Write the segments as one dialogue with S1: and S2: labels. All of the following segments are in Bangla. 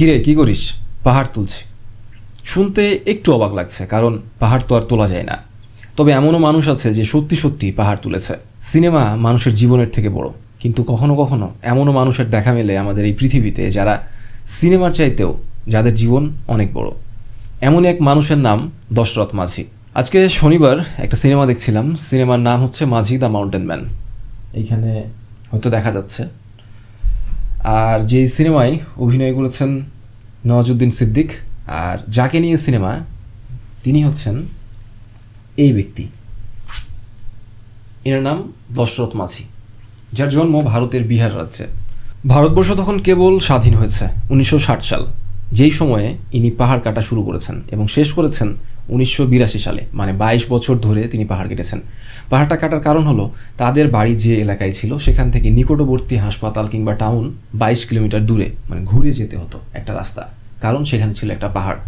S1: কিরে, কি করিস? পাহাড় তুলছি। শুনতে একটু অবাক লাগছে, কারণ পাহাড় তো আর তোলা যায় না। তবে এমনও মানুষ আছে যে সত্যি সত্যি পাহাড় তুলেছে। সিনেমা মানুষের জীবনের থেকে বড়। কিন্তু কখনো কখনো এমনও মানুষের দেখা মেলে আমাদের এই পৃথিবীতে, যারা সিনেমার চাইতেও যাদের জীবন অনেক বড়। এমন এক মানুষের নাম দশরথ মাঝি। আজকে শনিবার একটা সিনেমা দেখছিলাম। সিনেমার নাম হচ্ছে মাঝি দ্য মাউন্টেন ম্যান। এইখানে হয়তো দেখা যাচ্ছে। আর যেই সিনেমায় অভিনয় করেছেন নওয়াজুদ্দিন সিদ্দিক, আর যাকে নিয়ে সিনেমা, তিনি হচ্ছেন এই ব্যক্তি। এর নাম দশরথ মাঝি, যার জন্ম ভারতের বিহার রাজ্যে। ভারতবর্ষ তখন কেবল স্বাধীন হয়েছে উনিশশো ষাট সাল। যেই সময়ে ইনি পাহাড় কাটা শুরু করেছেন এবং শেষ করেছেন উনিশশো বিরাশি সালে মানে বাইশ বছর ধরে তিনি পাহাড় কেটেছেন। পাহাড়টা কাটার কারণ হলো, তাদের বাড়ি যে এলাকায় ছিল, সেখান থেকে নিকটবর্তী হাসপাতাল কিংবা টাউন বাইশ কিলোমিটার দূরে মানে ঘুরে যেতে হতো একটা রাস্তা, কারণ সেখানে ছিল একটা পাহাড়।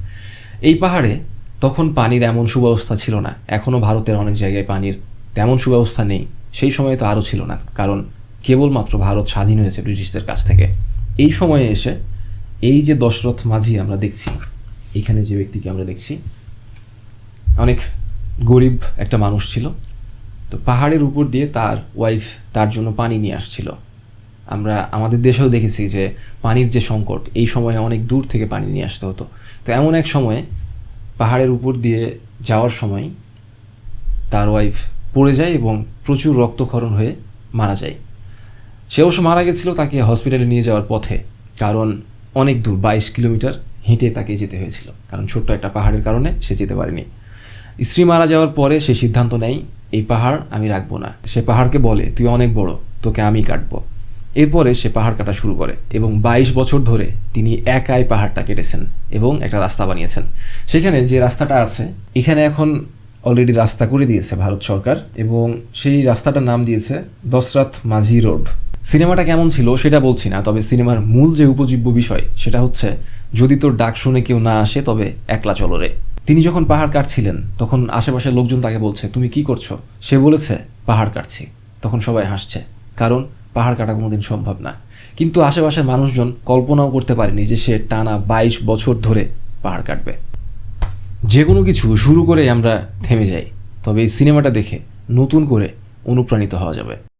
S1: এই পাহাড়ে তখন পানির এমন সুব্যবস্থা ছিল না এখনও ভারতের অনেক জায়গায় পানির তেমন সুব্যবস্থা নেই, সেই সময়ে তো আরও ছিল না, কারণ কেবলমাত্র ভারত স্বাধীন হয়েছে ব্রিটিশদের কাছ থেকে। এই সময়ে এসে এই যে দশরথ মাঝি আমরা দেখছি এইখানে যে ব্যক্তিকে আমরা দেখছি, অনেক গরিব একটা মানুষ ছিল, তো পাহাড়ের উপর দিয়ে তার ওয়াইফ তার জন্য পানি নিয়ে আসছিল। আমরা আমাদের দেশেও দেখেছি যে পানির যে সংকট, এই সময়ে অনেক দূর থেকে পানি নিয়ে আসতে হতো। তো এমন এক সময়ে পাহাড়ের উপর দিয়ে যাওয়ার সময় তার ওয়াইফ পড়ে যায় এবং প্রচুর রক্তক্ষরণ হয়ে মারা যায়। সে অবশ্য মারা গেছিল তাকে হসপিটালে নিয়ে যাওয়ার পথে, কারণ অনেক দূর, বাইশ কিলোমিটার হেঁটে তাকে যেতে হয়েছিল। কারণ ছোট্ট একটা পাহাড়ের কারণে সে যেতে পারেনি। স্ত্রী মারা যাওয়ার পরে সে সিদ্ধান্ত নেয়, এই পাহাড় আমি রাখব না। সে পাহাড়কে বলে, তুই অনেক বড়, তোকে আমি কাটবো। এরপরে সে পাহাড় কাটা শুরু করে এবং বাইশ বছর ধরে তিনি একাই পাহাড়টা কেটেছেন এবং একটা রাস্তা বানিয়েছেন। সেখানে যে রাস্তাটা আছে, এখানে এখন অলরেডি রাস্তা করে দিয়েছে ভারত সরকার এবং সেই রাস্তাটার নাম দিয়েছে দশরথ মাঝি রোড। সিনেমাটা কেমন ছিল সেটা বলছি না, তবে সিনেমার মূল যে উপজীব্য বিষয় সেটা হচ্ছে, যদি তোর ডাক শুনে কেউ না আসে তবে একলা চলো রে। তিনি যখন পাহাড় কাটছিলেন, তখন আশেপাশের লোকজন তাকে বলছে, তুমি কি করছ? সে বলেছে, পাহাড় কাটছি। তখন সবাই হাসছে, কারণ পাহাড় কাটা কোনোদিন সম্ভব না। কিন্তু আশেপাশের মানুষজন কল্পনাও করতে পারেনি যে সে টানা বাইশ বছর ধরে পাহাড় কাটবে। যে কোনো কিছু শুরু করে আমরা থেমে যাই, তবে এই সিনেমাটা দেখে নতুন করে অনুপ্রাণিত হওয়া যাবে।